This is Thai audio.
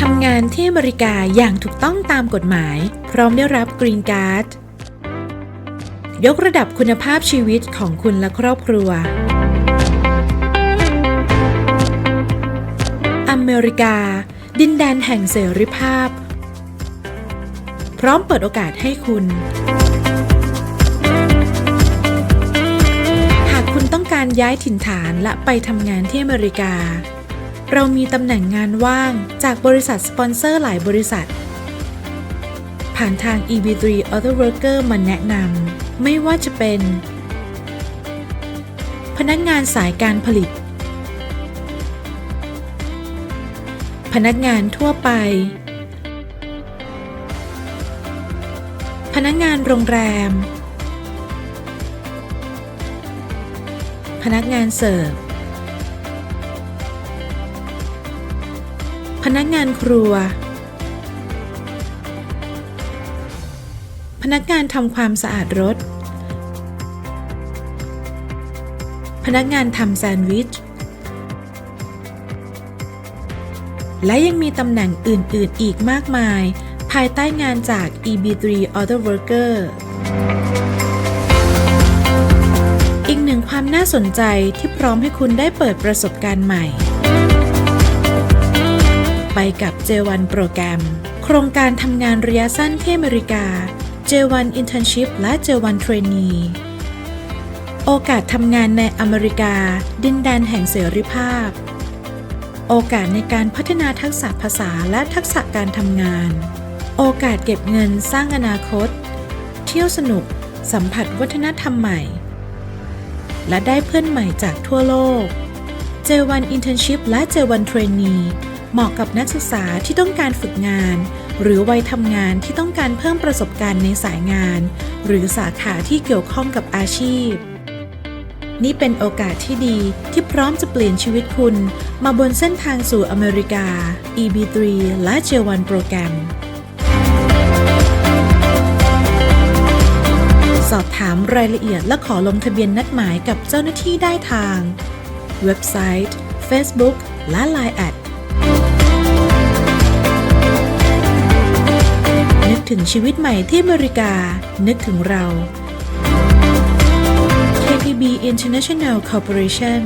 ทำงานที่อเมริกาอย่างถูกต้องตามกฎหมาย พร้อมได้รับกรีนการ์ด ยกระดับคุณภาพชีวิตของคุณและครอบครัว อเมริกา ดินแดนแห่งเสรีภาพ พร้อมเปิดโอกาสให้คุณ หากคุณต้องการย้ายถิ่นฐานและไปทำงานที่อเมริกา เรามีตำแหน่งงานว่างจากบริษัทสปอนเซอร์หลายบริษัท ผ่านทาง EB3 Auto Worker มาแนะนำไม่ว่าจะเป็น พนักงานสายการผลิต พนักงานทั่วไป พนักงานโรงแรม พนักงานเสิร์ฟ พนักงานครัว พนักงานทำความสะอาดรถ พนักงานทำแซนด์วิช และยังมีตำแหน่งอื่น ๆ อีกมากมาย ภายใต้งานจาก EB3 Auto Worker อีกหนึ่งความน่าสนใจที่พร้อมให้คุณได้เปิดประสบการณ์ใหม่ ไปกับ J1 โปรแกรม โครงการทำงานระยะสั้นที่อเมริกา J1 Internship และ J1 Trainee โอกาสทำงานในอเมริกา ดินแดนแห่งเสรีภาพ โอกาสในการพัฒนาทักษะภาษาและทักษะการทำงาน โอกาสเก็บเงินสร้างอนาคต เที่ยวสนุก สัมผัสวัฒนธรรมใหม่ และได้เพื่อนใหม่จากทั่วโลก J1 Internship และ J1 Trainee เหมาะกับนักศึกษาที่ต้องการฝึกงาน หรือวัยทำงานที่ต้องการเพิ่มประสบการณ์ในสายงาน หรือสาขาที่เกี่ยวข้องกับอาชีพ นี่เป็นโอกาสที่ดีที่พร้อมจะเปลี่ยนชีวิตคุณ มาบนเส้นทางสู่อเมริกา EB3 และ J1 โปรแกรม สอบถามรายละเอียดและขอลงทะเบียนนัดหมายกับเจ้าหน้าที่ได้ทาง เว็บไซต์ Facebook และ Line ถึงชีวิตใหม่ที่อเมริกา นึกถึงเรา KPB International Corporation